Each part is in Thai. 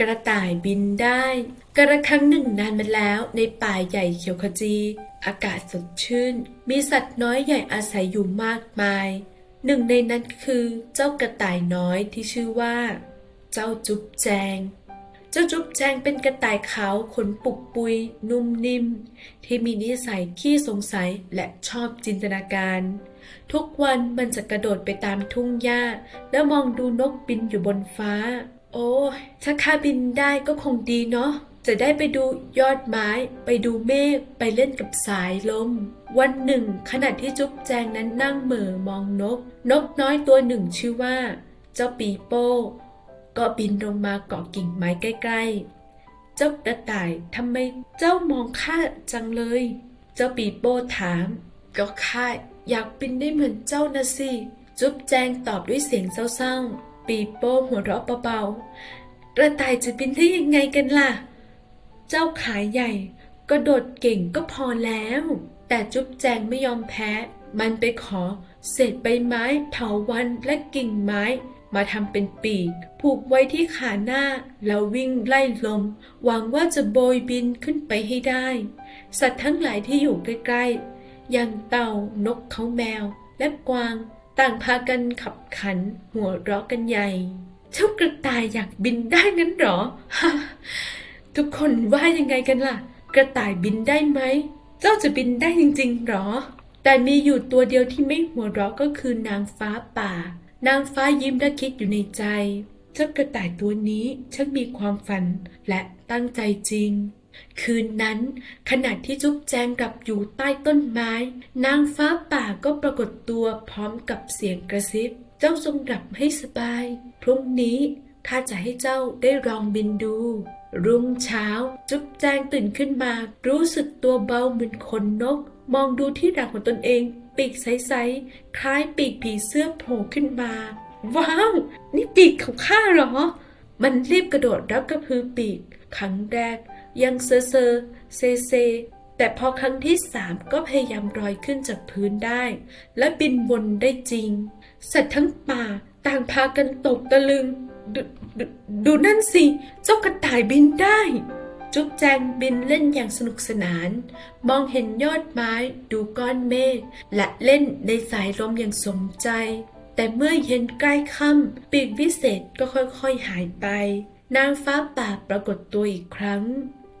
กระต่ายบินได้ กระครั้งหนึ่งนานมาแล้วในป่าใหญ่เขียวขจี อากาศสดชื่น มีสัตว์น้อยใหญ่อาศัยอยู่มากมาย หนึ่งในนั้นคือเจ้ากระต่ายน้อยที่ชื่อว่า เจ้าจุ๊บแจง เจ้าจุ๊บแจงเป็นกระต่ายขาวขนปุกปุย นุ่มนิ่ม ที่มีนิสัยขี้สงสัยและชอบจินตนาการทุกวันมันจะกระโดดไปตามทุ่งหญ้า แล้วมองดูนกบินอยู่บนฟ้า โอ้ ถ้าข้าบินได้ก็คงดีเนาะ จะได้ไปดูยอดไม้ ไปดูเมฆ ไปเล่นกับสายลม วันหนึ่ง ขณะที่จุ๊บแจงนั้นนั่งเหม่อมองนก นกน้อยตัวหนึ่งชื่อว่า เจ้าปีโป้ ก็บินลงมาเกาะกิ่งไม้ใกล้ๆ เจ้ากระต่ายทำไมเจ้ามองข้าจังเลย เจ้าปีโป้ถาม ก็ข้าอยากบินได้เหมือนเจ้านะสิ จุ๊บแจงตอบด้วยเสียงเศร้าๆ ปีโป้หัวเราะเบาๆ กระต่ายจะบินได้ยังไงกันล่ะ เจ้าขาใหญ่กระโดดเก่งก็พอแล้ว แต่จุ๊บแจงไม่ยอมแพ้ มันไปขอเศษใบไม้เถาวันและกิ่งไม้ มาทำเป็นปีก ผูกไว้ที่ขาหน้า แล้ววิ่งไล่ลม หวังว่าจะโบยบินขึ้นไปให้ได้ สัตว์ทั้งหลายที่อยู่ใกล้ๆ อย่างเต่านกเขาแมว และกวาง ต่างพากันขับขันหัวเราะกันใหญ่ เจ้ากระต่ายอยากบินได้งั้นหรอ ทุกคนว่ายังไงกันล่ะ กระต่ายบินได้ไหม เจ้าจะบินได้จริงๆหรอ แต่มีอยู่ตัวเดียวที่ไม่หัวเราะก็คือนางฟ้าป่า นางฟ้ายิ้มและคิดอยู่ในใจ เจ้ากระต่ายตัวนี้ช่างมีความฝันและตั้งใจจริง คืนนั้น ขณะที่จุ๊บแจงกลับอยู่ใต้ต้นไม้ นางฟ้าป่าก็ปรากฏตัวพร้อมกับเสียงกระซิบ เจ้าจงหลับให้สบาย พรุ่งนี้ข้าจะให้เจ้าได้ลองบินดู รุ่งเช้า จุ๊บแจงตื่นขึ้นมา รู้สึกตัวเบาเหมือนขนนก มองดูที่หลังของตนเอง ปีกใสๆคล้ายปีกผีเสื้อโผล่ขึ้นมา ว้าว นี่ปีกของข้าเหรอ มันรีบกระโดดรับกระพือปีกครั้งแรก ยังเซอเซอเซเซ แต่พอครั้งที่สามก็พยายามลอยขึ้นจากพื้นได้ และบินวนได้จริง สัตว์ทั้งป่าต่างพากันตกตะลึงดดดูนั่นสิ เจ้ากระต่ายบินได้ จุ๊บแจงบินเล่นอย่างสนุกสนาน มองเห็นยอดไม้ดูก้อนเมฆและเล่นในสายลมอย่างสมใจ แต่เมื่อเย็นใกล้ค่ำปีกวิเศษก็ค่อยๆหายไป นางฟ้าป่าปรากฏตัวอีกครั้ง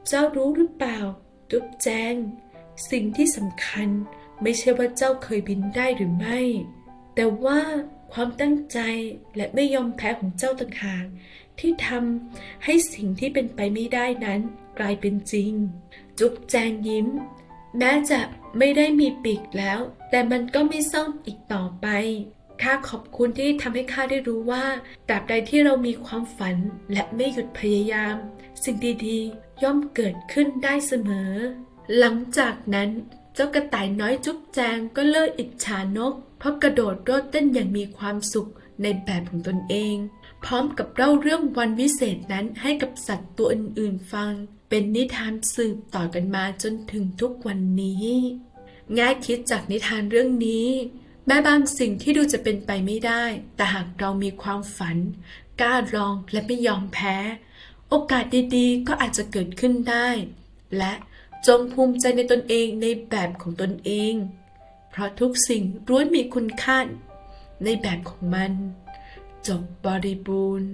เจ้ารู้หรือเปล่า จุ๊บแจง สิ่งที่สำคัญไม่ใช่ว่าเจ้าเคยบินได้หรือไม่ แต่ว่าความตั้งใจและไม่ยอมแพ้ของเจ้าต่างหากที่ทำให้สิ่งที่เป็นไปไม่ได้นั้นกลายเป็นจริง จุ๊บแจงยิ้ม แม้จะไม่ได้มีปีกแล้ว แต่มันก็ไม่เศร้าอีกต่อไป ข้าขอบคุณที่ทำให้ข้าได้รู้ว่าตราบใดที่เรามีความฝันและไม่หยุดพยายาม สิ่งดีๆ ย่อมเกิดขึ้นได้เสมอ หลังจากนั้นเจ้ากระต่ายน้อยจุ๊บแจงก็เลิกอิจฉานก เพราะกระโดดโลดเต้นอย่างมีความสุขในแบบของตนเอง พร้อมกับเล่าเรื่องวันวิเศษนั้นให้กับสัตว์ตัวอื่นๆฟัง เป็นนิทานสืบต่อกันมาจนถึงทุกวันนี้ ง่ายคิดจากนิทานเรื่องนี้ แม้บางสิ่งที่ดูจะเป็นไปไม่ได้ แต่หากเรามีความฝัน กล้าลองและไม่ยอมแพ้ โอกาสดีๆ ก็อาจจะเกิดขึ้นได้ และจงภูมิใจในตนเองในแบบของตนเอง เพราะทุกสิ่งล้วนมีคุณค่าในแบบของมัน จบบริบูรณ์